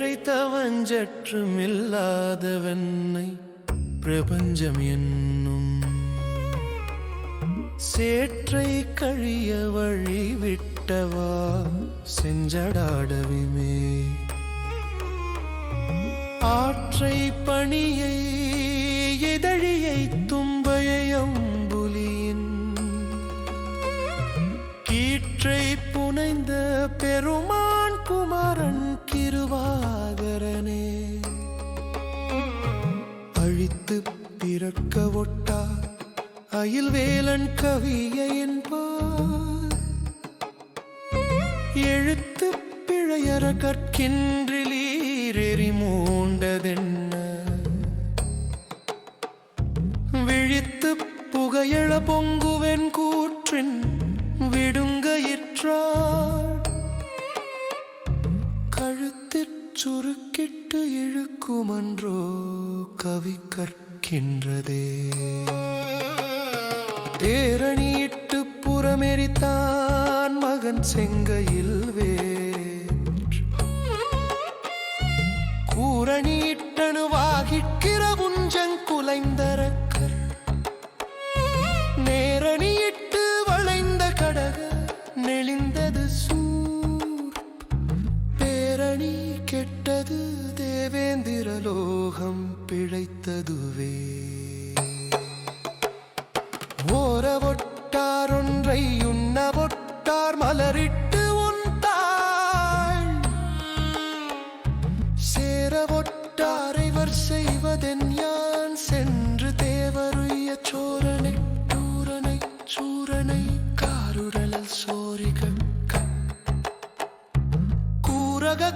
சேற்றை தவஞ்சற்றும் இல்லாதவன்னை பிரபஞ்சம் என்னும். சேற்றை கழிய வழி விட்டவா செஞ்சடாடவிமே. ஆற்றை பணியை எதழியை தூ பிறக்க ஒட்டா அயில் வேலன் கவிய என்பார். எழுத்து பிழையற கற்கின்றிலீரெறி மூண்டதென்ன? விழித்து புகையழ பொங்குவென் கூற்றின் விடுங்கயிற்றார். கழுத்திற் சுருக்கிட்டு இழுக்குமன்றோ கவி கற்க கற்கின்றதே தேரணியிட்டு புறமெரித்தான் மகன் செங்கையில் வே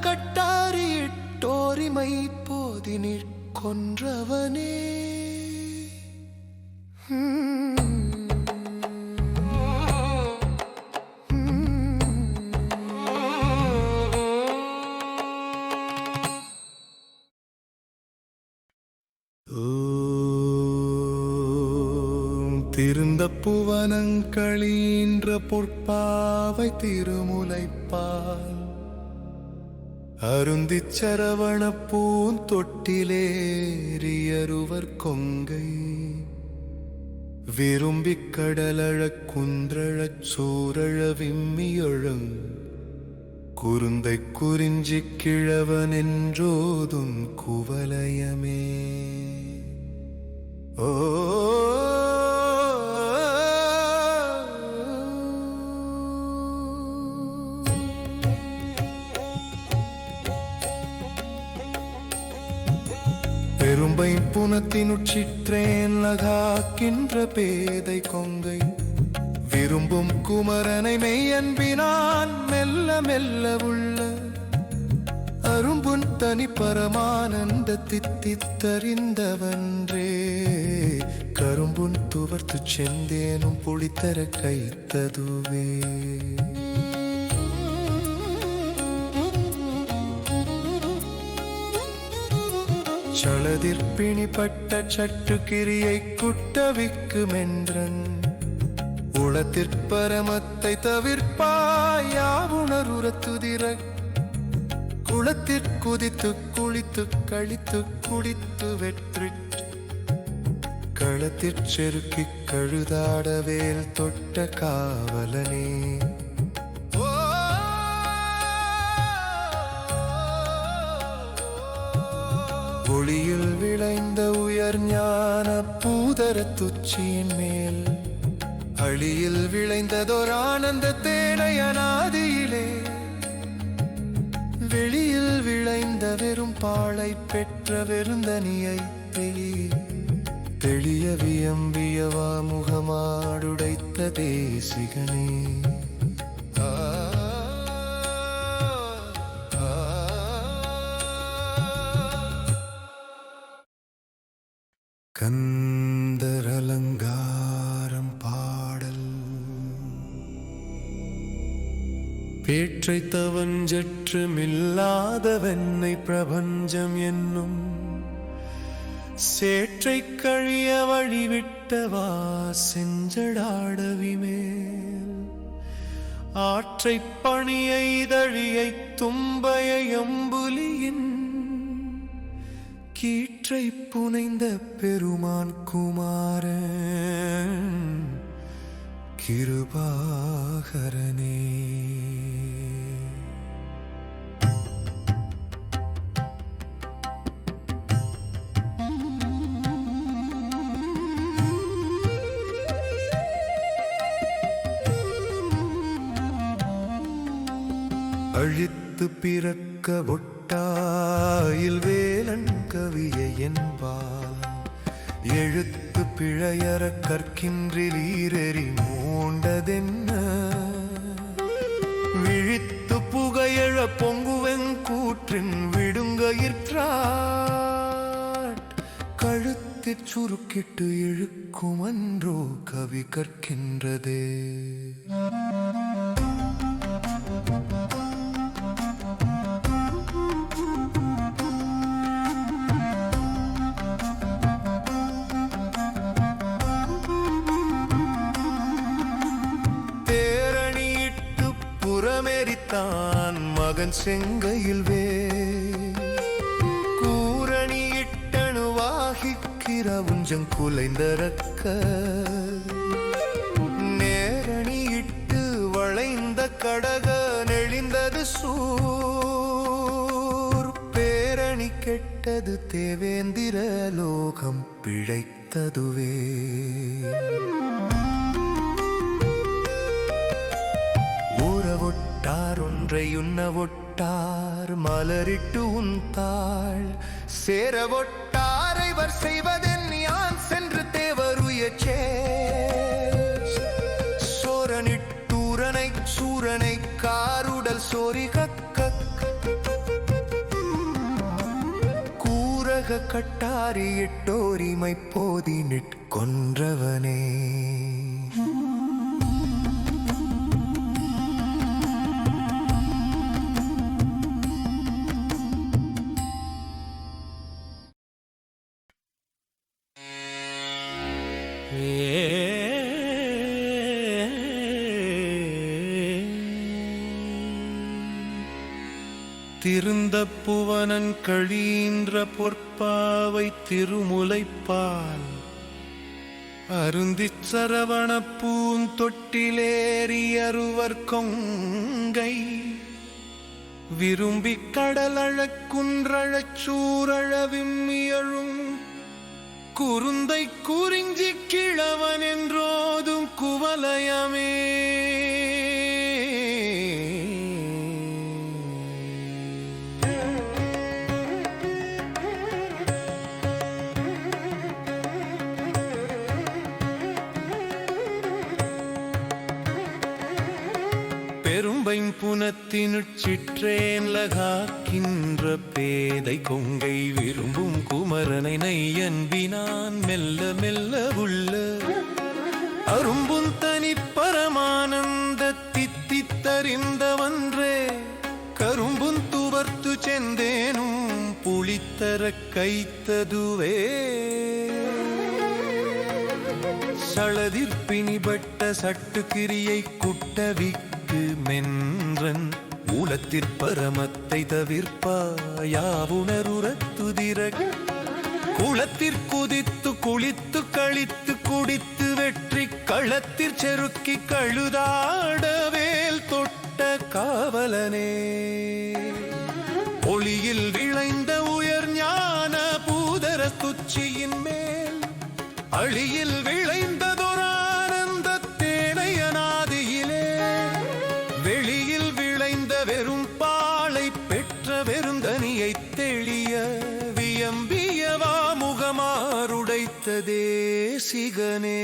கட்டாரியிட்டோரிமை போதினிற் கொன்றவனே திருந்த புவனங்களின்ற பொற்பாவை திருமுலைப்பால் அருந்தி சரவண பூந்தொட்டிலேறியருவர் கொங்கை. விரும்பிக் கடலழக் குன்றழச் சூரழ விம்மியொழுங். குருந்தை குறிஞ்சி கிழவன் என்றோதும் குவலயமே. ஓ பெரும்பை நகாக்கின்ற பேதை கொங்கை. விரும்பும் குமரனை மெய்யன்பினான் மெல்ல மெல்ல உள்ள. அரும்புன் தனி பரமானந்த தித்தித்தறிந்தவன்றே. கரும்புன் துவர்த்து செந்தேனும் புளித்தர கைத்ததுவே. சளதிற்பிணிப்பட்ட சட்டுக்கிரியை குட்டவிக்குமென்றன். உளத்திற்பரமத்தை தவிர்ப்பாயாவுணருரத்துதிர குளத்திற்குதித்து குளித்து கழித்து குடித்து வெற்றி களத்திற் செருக்கிக் கழுதாடவேல் தொட்ட காவலனே. ஒளியில் விளைந்த உயர் ஞான பூதர துச்சியின் மேல். அழியில் விளைந்ததோர் ஆனந்த தேனை அநாதியிலே வெளியில் விளைந்த வெறும் பாழை பெற்ற வெறுந்தனியை தெளிய வியம்பியவா முகமாடுடைத்த தேசிகனே. பேற்றைத்தவன் தவஞ்சற்றுமில்லாதவென்னை பிரபஞ்சம் என்னும் சேற்றை கழிய வழிவிட்டவா செஞ்சடாடவிமேல் ஆற்றை பணியை தழியை தும்பையை அம்புலியின் கீற்றை புனைந்த பெருமான் குமாரன் கிருபாகரனே. அழித்து பிறக்க ஒட்டாயில் வேலன் கவியை என்பார் எழுத்து பிழையற கற்கின்றில் ஈரெறி மூண்டதென்ன? விழித்து புகையழ பொங்குவெங் கூற்றின் விடுங்கயிற்றாட் கழுத்திற் சுருக்கிட்டு இழுக்கும் அன்றோ கவி கற்கின்றதே. மகன் செங்கையில் வே கூரணியிட்டணுவாகிக்கிறவுஞ்சம் குலைந்தரக்க. நேரணியிட்டு வளைந்த கடக நெளிந்தது சூர். பேரணி கெட்டது தேவேந்திர லோகம் பிழைத்ததுவே. ஊறவொட்டார் ஒன்றை உண்ணவொட்டார் மலரிட்டு உந்தாள் சேரவொட்டார் இவர் செய்வதென் யான் சென்று தேவருயச்சே சோரனிட்டூரனை சூரனை காருடல் சோரி கக்க கூரக கட்டாரி எட்டோரிமை போதி நிற்கொன்றவனே திருந்த புவனன் கழீன்ற பொற்பாவை திருமுலைப்பால் அருந்திச் சரவண பூந்தொட்டிலேறி அருவர் கொங்கை. விரும்பி கடலழக்குன்றழச் சூரழவிம்மியழும் சூரழ குருந்தை குறிஞ்சி கிழவன் என்றோதும் குவலயமே. பெரும்பைம் சிற்றேன் லகாக்கின்ற பேதை கொங்கை விரும்பும் குமரனை நையன்பினான் மெல்ல மெல்ல உள்ள. அரும்பும் தனி பரமானந்த தித்தித்தறிந்தவன்றே. கரும்பும் துவர்த்து செந்தேனும் புளித்தர கைத்ததுவே. சளதிற்பிணிபட்ட சட்டுக்கிரியை குட்டவிக்கு உலகு மென்றன் மூலத்திற்பரமத்தை குளத்திற் குதித்து குளித்து கழித்து குடித்து வெற்றி களத்திற் செருக்கி கழுதாடவேல் தொட்ட காவலனே. ஒளியில் விளைந்த உயர் ஞான பூதர துச்சியின் மேல் அழியில் விழ தேசிகனே.